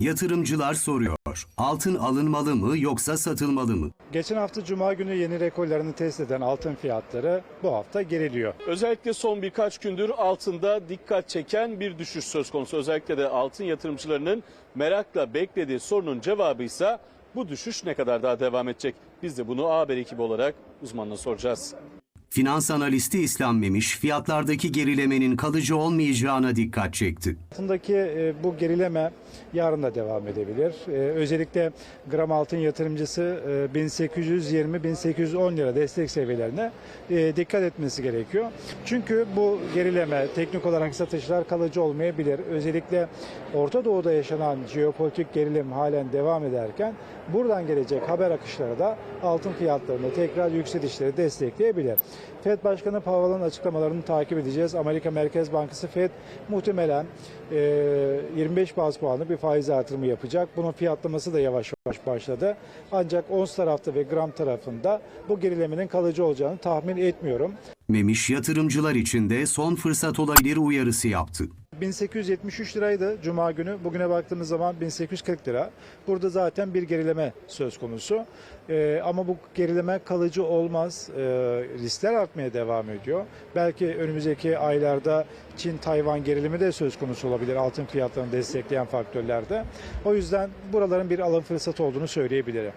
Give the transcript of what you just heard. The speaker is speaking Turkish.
Yatırımcılar soruyor. Altın alınmalı mı yoksa satılmalı mı? Geçen hafta Cuma günü yeni rekorlarını test eden altın fiyatları bu hafta geriliyor. Özellikle son birkaç gündür altında dikkat çeken bir düşüş söz konusu. Özellikle de altın yatırımcılarının merakla beklediği sorunun cevabı ise bu düşüş ne kadar daha devam edecek? Biz de bunu A Haber ekibi olarak uzmanına soracağız. Finans analisti İslam Memiş fiyatlardaki gerilemenin kalıcı olmayacağına dikkat çekti. Altındaki e, bu gerileme yarın da devam edebilir. E, özellikle gram altın yatırımcısı e, 1820-1810 lira destek seviyelerine e, dikkat etmesi gerekiyor. Çünkü bu gerileme teknik olarak satışlar kalıcı olmayabilir. Özellikle Orta Doğu'da yaşanan jeopolitik gerilim halen devam ederken buradan gelecek haber akışları da altın fiyatlarını tekrar yükselişleri destekleyebilir. FED Başkanı Powell'ın açıklamalarını takip edeceğiz. Amerika Merkez Bankası FED muhtemelen e, 25 baz puanlı bir faiz artırımı yapacak. Bunun fiyatlaması da yavaş yavaş başladı. Ancak ons tarafta ve gram tarafında bu gerilemenin kalıcı olacağını tahmin etmiyorum. Memiş yatırımcılar için de son fırsat olabilir uyarısı yaptı. 1873 liraydı Cuma günü. Bugüne baktığımız zaman 1840 lira. Burada zaten bir gerileme söz konusu. Ee, ama bu gerileme kalıcı olmaz. Ee, riskler artmaya devam ediyor. Belki önümüzdeki aylarda Çin-Tayvan gerilimi de söz konusu olabilir altın fiyatlarını destekleyen faktörlerde. O yüzden buraların bir alım fırsatı olduğunu söyleyebilirim.